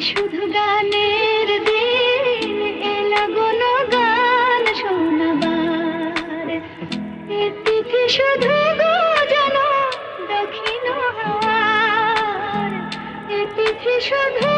শুধু গানের দিন এলা গান শোনাবার। এদিকে শুধু দক্ষিণ হাওয়ার। এদিকে শুধু